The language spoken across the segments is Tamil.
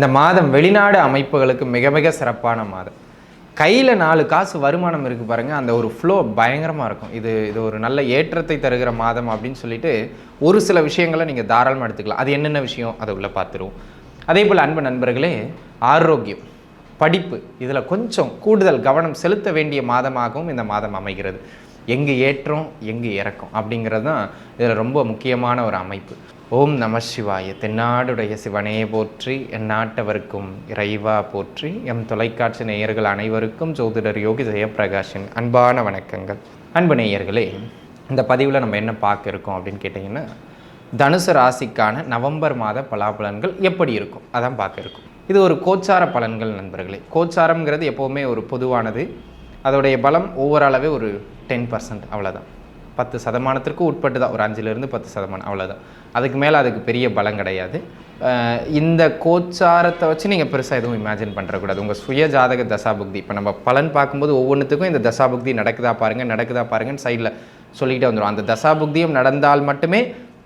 இந்த மாதம் வெளிநாடு அமைப்புகளுக்கு மிக மிக சிறப்பான மாதம். கையில் நாலு காசு வருமானம் இருக்குது பாருங்கள் அந்த ஒரு ஃப்ளோ பயங்கரமாக இருக்கும். இது இது ஒரு நல்ல ஏற்றத்தை தருகிற மாதம் அப்படின்னு சொல்லிட்டு ஒரு சில விஷயங்களை நீங்கள் தாராளமாக எடுத்துக்கலாம். அது என்னென்ன விஷயம்? அதை உள்ளே பார்த்துருவோம். அதே போல் அன்பு நண்பர்களே ஆரோக்கியம் படிப்பு இதில் கொஞ்சம் கூடுதல் கவனம் செலுத்த வேண்டிய மாதமாகவும் இந்த மாதம் அமைகிறது. எங்கு ஏற்றம் எங்கு இறக்கம் அப்படிங்கிறது தான் இதில் ரொம்ப முக்கியமான ஒரு அமைப்பு. ஓம் நம சிவாய. தென்னாடுடைய சிவனே போற்றி என் நாட்டவருக்கும் இறைவா போற்றி எம் தொலைக்காட்சி நேயர்கள் அனைவருக்கும் ஜோதிடர் யோகி ஜெயபிரகாஷின் அன்பான வணக்கங்கள். அன்பு நேயர்களே இந்த பதிவில் நம்ம என்ன பார்க்க இருக்கோம் அப்படின்னு கேட்டிங்கன்னா தனுசு ராசிக்கான நவம்பர் மாத பலாபலன்கள் எப்படி இருக்கும்? அதான் பார்க்க இருக்கும். இது ஒரு கோச்சார பலன்கள் நண்பர்களே. கோச்சாரம்ங்கிறது எப்போவுமே ஒரு பொதுவானது. அதோடைய பலம் ஓவராலாகவே ஒரு டென் பர்சன்ட் அவ்வளோதான் பத்து சதமானத்திற்கு உட்பட்டு தான். ஒரு அஞ்சுலேருந்து பத்து சதமானம். அவ்வளோதான் அதுக்கு மேலே அதுக்கு பெரிய பலம் கிடையாது. இந்த கோச்சாரத்தை வச்சு நீங்கள் பெருசாக எதுவும் இமேஜின் பண்ணுறக்கூடாது உங்கள் சுய ஜாதக தசாபுக்தி. இப்போ நம்ம பலன் பார்க்கும்போது ஒவ்வொன்றுத்துக்கும் இந்த தசாபுக்தி நடக்குதா பாருங்கள் நடக்குதா பாருங்கன்னு சைடில் சொல்லிக்கிட்டே வந்துடும் அந்த தசாபுக்தியும் நடந்தால் மட்டுமே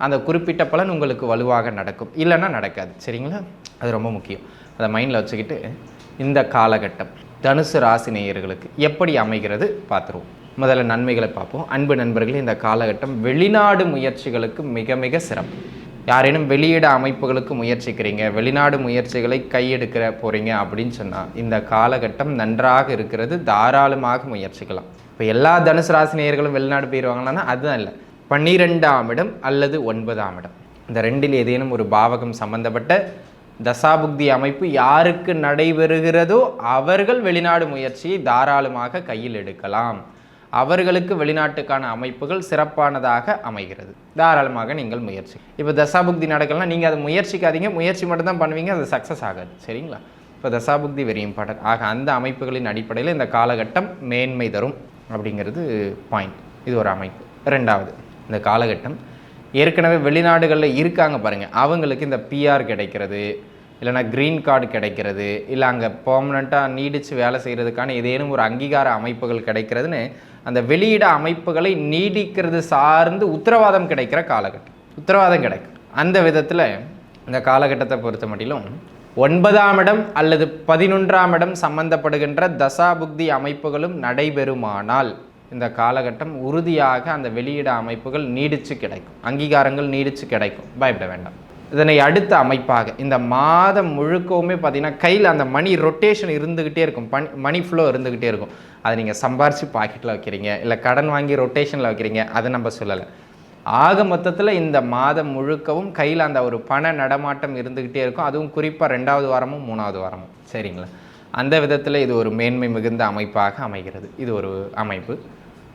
அந்த குறிப்பிட்ட பலன் உங்களுக்கு வலுவாக நடக்கும். இல்லைன்னா நடக்காது. சரிங்களா? அது ரொம்ப முக்கியம். அதை மைண்டில் வச்சுக்கிட்டு இந்த காலகட்டம் தனுசு ராசி நேயர்களுக்கு எப்படி அமைகிறது பார்த்துருவோம். முதல்ல நன்மைகளை பார்ப்போம். அன்பு நண்பர்களே இந்த காலகட்டம் வெளிநாடு முயற்சிகளுக்கு மிக மிக சிறப்பு. யாரேனும் வெளியிட அமைப்புகளுக்கு முயற்சிக்கிறீங்க வெளிநாடு முயற்சிகளை கையெடுக்கிற போகிறீங்க அப்படின்னு சொன்னால் இந்த காலகட்டம் நன்றாக இருக்கிறது தாராளமாக முயற்சிக்கலாம். இப்போ எல்லா தனுசு ராசினியர்களும் வெளிநாடு போயிடுவாங்களான்னா அதுதான் இல்லை. பன்னிரெண்டாம் இடம் அல்லது ஒன்பதாம் இடம். இந்த ரெண்டில் ஏதேனும் ஒரு பாவகம் சம்பந்தப்பட்ட தசாபுக்தி அமைப்பு யாருக்கு நடைபெறுகிறதோ அவர்கள் வெளிநாடு முயற்சியை தாராளமாக கையில் எடுக்கலாம். அவர்களுக்கு வெளிநாட்டுக்கான அமைப்புகள் சிறப்பானதாக அமைகிறது. தாராளமாக நீங்கள் முயற்சி. இப்போ தசாபுக்தி நடக்கலாம் நீங்கள் அதை முயற்சிக்காதீங்க. முயற்சி மட்டும்தான் பண்ணுவீங்க அது சக்ஸஸ் ஆகாது. சரிங்களா? இப்போ தசாபுக்தி வெரி இம்பார்ட்டன்ட் ஆக அந்த அமைப்புகளின் அடிப்படையில் இந்த காலகட்டம் மேன்மை தரும் அப்படிங்கிறது பாயிண்ட் இது ஒரு அமைப்பு. ரெண்டாவது இந்த காலகட்டம் ஏற்கனவே வெளிநாடுகளில் இருக்காங்க பாருங்கள் அவங்களுக்கு இந்த பிஆர் கிடைக்கிறது. இல்லைனா க்ரீன் கார்டு கிடைக்கிறது இல்லை அங்கே பெர்மனண்ட்டாக நீடித்து வேலை செய்கிறதுக்கான ஏதேனும் ஒரு அங்கீகார அமைப்புகள் கிடைக்கிறதுன்னு அந்த வெளியிட அமைப்புகளை நீடிக்கிறது சார்ந்து உத்தரவாதம் கிடைக்கிற காலகட்டம். உத்தரவாதம் கிடைக்கும். அந்த விதத்தில் இந்த காலகட்டத்தை பொறுத்த மட்டிலும் ஒன்பதாம் இடம் அல்லது பதினொன்றாம் இடம் சம்பந்தப்படுகின்ற தசாபுக்தி அமைப்புகளும் நடைபெறுமானால் இந்த காலகட்டம் உறுதியாக அந்த வெளியிட அமைப்புகள் நீடித்து கிடைக்கும். அங்கீகாரங்கள் நீடித்து கிடைக்கும். பயப்பட வேண்டாம். இதனை அடுத்த அமைப்பாக இந்த மாதம் முழுக்கவுமே பார்த்தீங்கன்னா கையில் அந்த மணி ரொட்டேஷன் இருந்துக்கிட்டே இருக்கும். பணி மணி ஃப்ளோ இருந்துக்கிட்டே இருக்கும். அதை நீங்கள் சம்பாரித்து பாக்கெட்டில் வைக்கிறீங்க இல்லை கடன் வாங்கி ரொட்டேஷனில் வைக்கிறீங்க அதை நம்ம சொல்லலை. ஆக மொத்தத்தில் இந்த மாதம் முழுக்கவும் கையில் அந்த ஒரு பண நடமாட்டம் இருந்துக்கிட்டே இருக்கும். அதுவும் குறிப்பாக ரெண்டாவது வாரமும் மூணாவது வாரமும். சரிங்களா? அந்த விதத்தில் இது ஒரு மேன்மை மிகுந்த அமைப்பாக அமைகிறது. இது ஒரு அமைப்பு.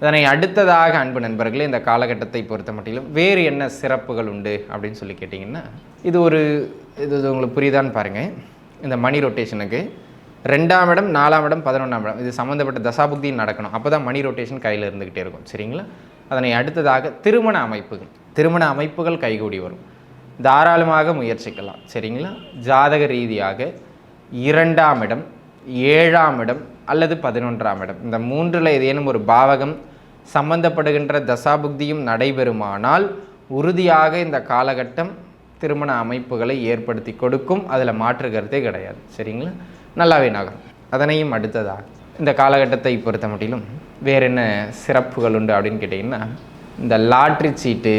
இதனை அடுத்ததாக அன்பு நண்பர்களே இந்த காலகட்டத்தை பொறுத்த மட்டிலும் வேறு என்ன சிறப்புகள் உண்டு அப்படின்னு சொல்லி கேட்டிங்கன்னா இது ஒரு இது உங்களுக்கு புரியுதான்னு பாருங்கள் இந்த மணி ரொட்டேஷனுக்கு ரெண்டாம் இடம் நாலாம் இடம் பதினொன்றாம் இடம் இது சம்மந்தப்பட்ட தசாபுக்தியும் நடக்கணும். அப்போ தான் மணி ரொட்டேஷன் கையில் இருந்துக்கிட்டே இருக்கும். சரிங்களா? அதனை அடுத்ததாக திருமண அமைப்புகள் திருமண அமைப்புகள் கைகூடி வரும். தாராளமாக முயற்சிக்கலாம். சரிங்களா? ஜாதக ரீதியாக இரண்டாம் இடம் ஏழாம் இடம் அல்லது பதினொன்றாம் இடம். இந்த மூன்றில் ஏதேனும் ஒரு பாவகம் சம்பந்தப்படுகின்ற தசாபுக்தியும் நடைபெறுமானால் உறுதியாக இந்த காலகட்டம் திருமண அமைப்புகளை ஏற்படுத்தி கொடுக்கும். அதில் மாற்று கருத்தே கிடையாது. சரிங்களா? நல்லாவே நகரும். அதனையும் அடுத்ததாக இந்த காலகட்டத்தை பொறுத்த மட்டிலும் வேறு என்ன சிறப்புகள் உண்டு அப்படின்னு கேட்டிங்கன்னா இந்த லாட்ரி சீட்டு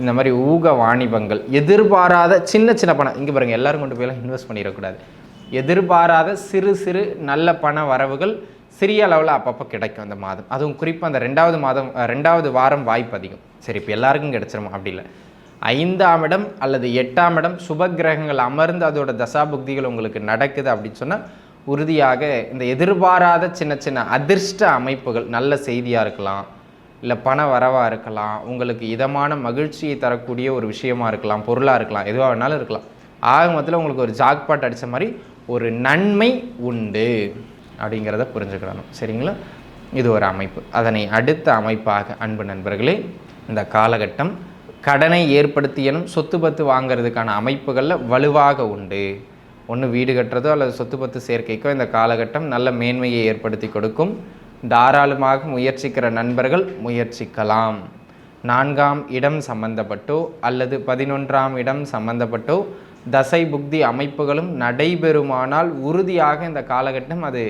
இந்த மாதிரி ஊக வாணிபங்கள் எதிர்பாராத சின்ன சின்ன பணம் இங்கே பாருங்கள் எல்லாரும் கொண்டு போயெல்லாம் இன்வெஸ்ட் பண்ணிடக்கூடாது. எதிர்பாராத சிறு சிறு நல்ல பண வரவுகள் சிறிய அளவில் அப்பப்போ கிடைக்கும் அந்த மாதம். அதுவும் குறிப்பாக அந்த ரெண்டாவது மாதம் ரெண்டாவது வாரம் வாய்ப்பு அதிகம். சரி இப்போ எல்லாருக்கும் கிடைச்சிரும்? அப்படி இல்லை. ஐந்தாம் இடம் அல்லது எட்டாம் இடம் சுப கிரகங்கள் அமர்ந்து அதோட தசாபுக்திகள் உங்களுக்கு நடக்குது அப்படின்னு சொன்னால் உறுதியாக இந்த எதிர்பாராத சின்ன சின்ன அதிர்ஷ்ட அமைப்புகள் நல்ல செய்தியாக இருக்கலாம் இல்லை பண வரவாக இருக்கலாம் உங்களுக்கு இதமான மகிழ்ச்சியை தரக்கூடிய ஒரு விஷயமா இருக்கலாம் பொருளாக இருக்கலாம் எதுவாக வேணாலும் இருக்கலாம். ஆக மொத்தத்தில் உங்களுக்கு ஒரு ஜாக்பாட் அடித்த மாதிரி ஒரு நன்மை உண்டு. அப்படிங்கிறத புரிஞ்சுக்கிடணும். சரிங்களா? இது ஒரு அமைப்பு. அதனை அடுத்த அமைப்பாக அன்பு நண்பர்களே இந்த காலகட்டம் கடனை ஏற்படுத்தியனும் சொத்து பத்து வாங்குறதுக்கான அமைப்புகளில் வலுவாக உண்டு. ஒன்று வீடு கட்டுறதோ அல்லது சொத்து பத்து சேர்க்கைக்கோ இந்த காலகட்டம் நல்ல மேன்மையை ஏற்படுத்தி கொடுக்கும். தாராளமாக முயற்சிக்கிற நண்பர்கள் முயற்சிக்கலாம். நான்காம் இடம் சம்பந்தப்பட்டோ அல்லது பதினொன்றாம் இடம் சம்பந்தப்பட்டோ தசை புக்தி அமைப்புகளும் நடைபெறுமானால் உறுதியாக இந்த காலகட்டம் அது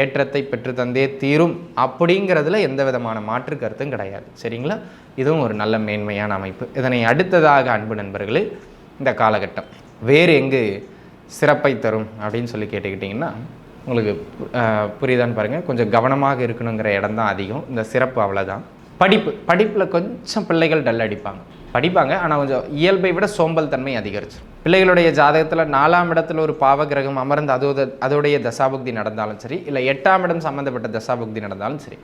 ஏற்றத்தை பெற்று தந்தே தீரும். அப்படிங்கிறதுல எந்த விதமான மாற்று கருத்தும் கிடையாது. சரிங்களா? இதுவும் ஒரு நல்ல மேன்மையான அமைப்பு. இதனை அடுத்ததாக அன்பு நண்பர்களே இந்த காலகட்டம். வேறு எங்கு சிறப்பை தரும் அப்படின்னு சொல்லி கேட்டுக்கிட்டிங்கன்னா உங்களுக்கு புரியுதான்னு பாருங்கள் கொஞ்சம் கவனமாக இருக்கணுங்கிற இடம் தான் அதிகம். இந்த சிறப்பு அவ்வளோதான் படிப்பு. படிப்பில் கொஞ்சம் பிள்ளைகள் டல் அடிப்பாங்க. படிப்பாங்க ஆனால் கொஞ்சம் இயல்பை விட சோம்பல் தன்மை அதிகரிச்சு பிள்ளைகளுடைய ஜாதகத்தில் நாலாம் இடத்துல ஒரு பாவகிரகம் அமர்ந்து அதோட அதோடைய தசாபுக்தி நடந்தாலும் சரி இல்லை எட்டாம் இடம் சம்மந்தப்பட்ட தசாபுக்தி நடந்தாலும் சரி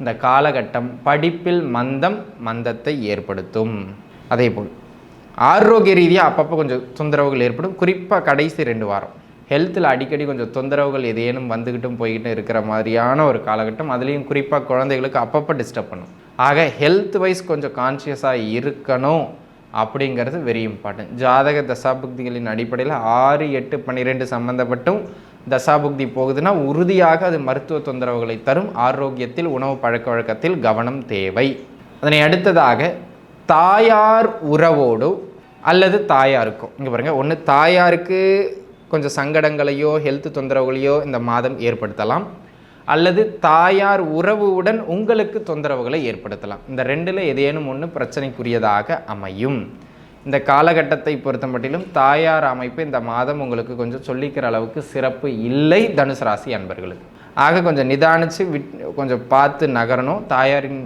இந்த காலகட்டம் படிப்பில் மந்தம் மந்தத்தை ஏற்படுத்தும். அதே போல் ஆரோக்கிய ரீதியாக அப்பப்போ கொஞ்சம் தொந்தரவுகள் ஏற்படும். குறிப்பாக கடைசி ரெண்டு வாரம் ஹெல்த்தில் அடிக்கடி கொஞ்சம் தொந்தரவுகள் ஏதேனும் வந்துக்கிட்டும் போய்கிட்டும் இருக்கிற மாதிரியான ஒரு காலகட்டம். அதுலேயும் குறிப்பாக குழந்தைகளுக்கு அப்பப்போ டிஸ்டர்ப் பண்ணும். ஆக ஹெல்த் வைஸ் கொஞ்சம் கான்ஷியஸாக இருக்கணும். அப்படிங்கிறது வெரி இம்பார்ட்டன்ட் ஜாதக தசாபுக்திகளின் அடிப்படையில் ஆறு எட்டு பன்னிரெண்டு சம்மந்தப்பட்டும் தசாபுக்தி போகுதுன்னா உறுதியாக அது மருத்துவ தொந்தரவுகளை தரும். ஆரோக்கியத்தில் உணவு பழக்க வழக்கத்தில் கவனம் தேவை. அதனை அடுத்ததாக தாயார் உறவோடு அல்லது தாயாருக்கும் இங்கே பாருங்கள் ஒன்று தாயாருக்கு கொஞ்சம் சங்கடங்களையோ ஹெல்த் தொந்தரவுகளையோ இந்த மாதம் ஏற்படுத்தலாம். அல்லது தாயார் உறவுடன் உங்களுக்கு தொந்தரவுகளை ஏற்படுத்தலாம். இந்த ரெண்டில் ஏதேனும் ஒன்று பிரச்சனைக்குரியதாக அமையும். இந்த காலகட்டத்தை பொறுத்தமட்டிலும் தாயார் அமைப்பு இந்த மாதம் உங்களுக்கு கொஞ்சம் சொல்லிக்கிற அளவுக்கு சிறப்பு இல்லை தனுசு ராசி அன்பர்களுக்கு. ஆக கொஞ்சம் நிதானித்து விட் கொஞ்சம் பார்த்து நகரணும். தாயாரின்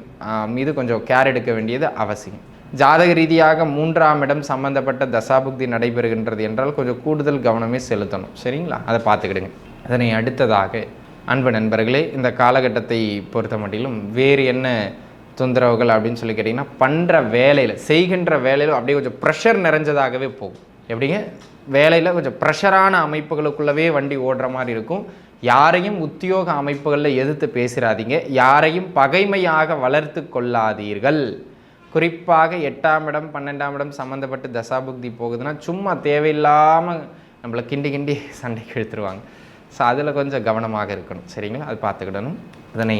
மீது கொஞ்சம் கேர் எடுக்க வேண்டியது அவசியம். ஜாதக ரீதியாக மூன்றாம் இடம் சம்பந்தப்பட்ட தசாபுக்தி நடைபெறுகின்றது என்றால் கொஞ்சம் கூடுதல் கவனமே செலுத்தணும். சரிங்களா? அதை பார்த்துக்கிடுங்க. அதனை அடுத்ததாக அன்பு நண்பர்களே இந்த காலகட்டத்தை பொறுத்த மட்டிலும் வேறு என்ன தொந்தரவுகள் அப்படின்னு சொல்லி கேட்டிங்கன்னா பண்ணுற வேலையில் செய்கின்ற வேலையில் அப்படியே கொஞ்சம் ப்ரெஷர் நிறைஞ்சதாகவே போகும். எப்படிங்க? வேலையில் கொஞ்சம் ப்ரெஷரான அமைப்புகளுக்குள்ளவே வண்டி ஓடுற மாதிரி இருக்கும். யாரையும் உத்தியோக அமைப்புகளில் எதிர்த்து பேசிடாதீங்க யாரையும் பகைமையாக வளர்த்து கொள்ளாதீர்கள். குறிப்பாக எட்டாம் இடம் பன்னெண்டாம் இடம் சம்மந்தப்பட்டு தசாபுக்தி போகுதுன்னா சும்மா தேவையில்லாமல் நம்மளை கிண்டி கிண்டி சண்டைக்கு இழுத்துருவாங்க. ஸோ அதில் கொஞ்சம் கவனமாக இருக்கணும். சரிங்களா? அது பார்த்துக்கிடணும். அதனை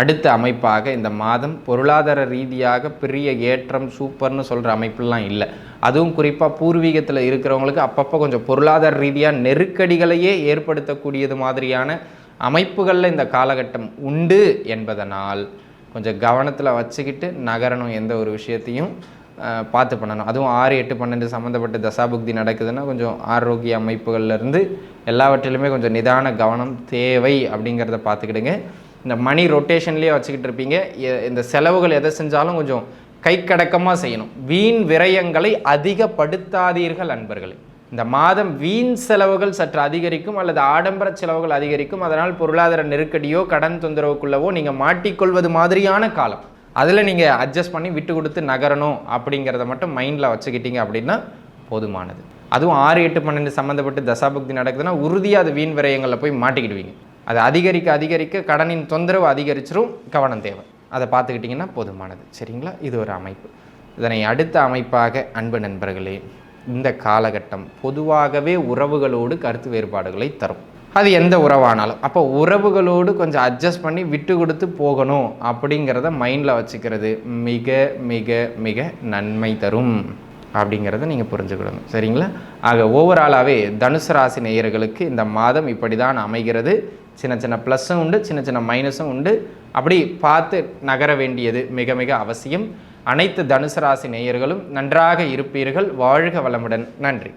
அடுத்த அமைப்பாக இந்த மாதம் பொருளாதார ரீதியாக பெரிய ஏற்றம் சூப்பர்னு சொல்கிற அமைப்புலாம் இல்லை. அதுவும் குறிப்பாக பூர்வீகத்தில் இருக்கிறவங்களுக்கு அப்பப்போ கொஞ்சம் பொருளாதார ரீதியாக நெருக்கடிகளையே ஏற்படுத்தக்கூடியது மாதிரியான அமைப்புகளில் இந்த காலகட்டம் உண்டு என்பதனால் கொஞ்சம் கவனத்தில் வச்சுக்கிட்டு நகரணும் எந்த ஒரு விஷயத்தையும். பார்த்து பண்ணணும். அதுவும் ஆறு எட்டு பன்னெண்டு சம்மந்தப்பட்ட தசாபுக்தி நடக்குதுன்னா கொஞ்சம் ஆரோக்கிய அமைப்புகள்லேருந்து எல்லாவற்றிலுமே கொஞ்சம் நிதான கவனம் தேவை அப்படிங்கிறத பார்த்துக்கிடுங்க. இந்த மணி ரொட்டேஷன்லேயே வச்சுக்கிட்டு இருப்பீங்க. எ- இந்த செலவுகள் எதை செஞ்சாலும் கொஞ்சம் கைக்கடக்கமாக செய்யணும். வீண் விரயங்களை அதிகப்படுத்தாதீர்கள் அன்பர்களே. இந்த மாதம் வீண் செலவுகள் சற்று அதிகரிக்கும் அல்லது ஆடம்பர செலவுகள் அதிகரிக்கும். அதனால் பொருளாதார நெருக்கடியோ கடன் தொந்தரவுக்குள்ளவோ நீங்கள் மாட்டிக்கொள்வது மாதிரியான காலம். அதில் நீங்கள் அட்ஜஸ்ட் பண்ணி விட்டு கொடுத்து நகரணும் அப்படிங்கிறத மட்டும் மைண்டில் வச்சுக்கிட்டீங்க அப்படின்னா போதுமானது. அதுவும் ஆறு எட்டு பன்னெண்டு சம்மந்தப்பட்டு தசாபக்தி நடக்குதுன்னா உறுதியாக அது வீண் விரயங்களில் போய் மாட்டிக்கிடுவீங்க. அது அதிகரிக்க அதிகரிக்க கடனின் தொந்தரவு அதிகரிச்சிரும் கவனம் தேவை. அதை பார்த்துக்கிட்டிங்கன்னா போதுமானது. சரிங்களா? இது ஒரு அமைப்பு. இதனை அடுத்த அமைப்பாக அன்பு நண்பர்களே இந்த காலகட்டம் பொதுவாகவே உறவுகளோடு கருத்து வேறுபாடுகளை தரும். அது எந்த உறவானாலும். அப்போ உறவுகளோடு கொஞ்சம் அட்ஜஸ்ட் பண்ணி விட்டு கொடுத்து போகணும் அப்படிங்கிறத மைண்டில் வச்சுக்கிறது மிக மிக மிக நன்மை தரும் அப்படிங்கிறத நீங்கள் புரிஞ்சுக்கணும். சரிங்களா? ஆக ஓவராலாகவே தனுசு ராசி நேயர்களுக்கு இந்த மாதம் இப்படி தான் அமைகிறது. சின்ன சின்ன ப்ளஸ்ஸும் உண்டு சின்ன சின்ன மைனஸும் உண்டு. அப்படி பார்த்து நகர வேண்டியது மிக மிக அவசியம். அனைத்து தனுசு ராசி நேயர்களும் நன்றாக இருப்பீர்கள். வாழ்க வளமுடன். நன்றி.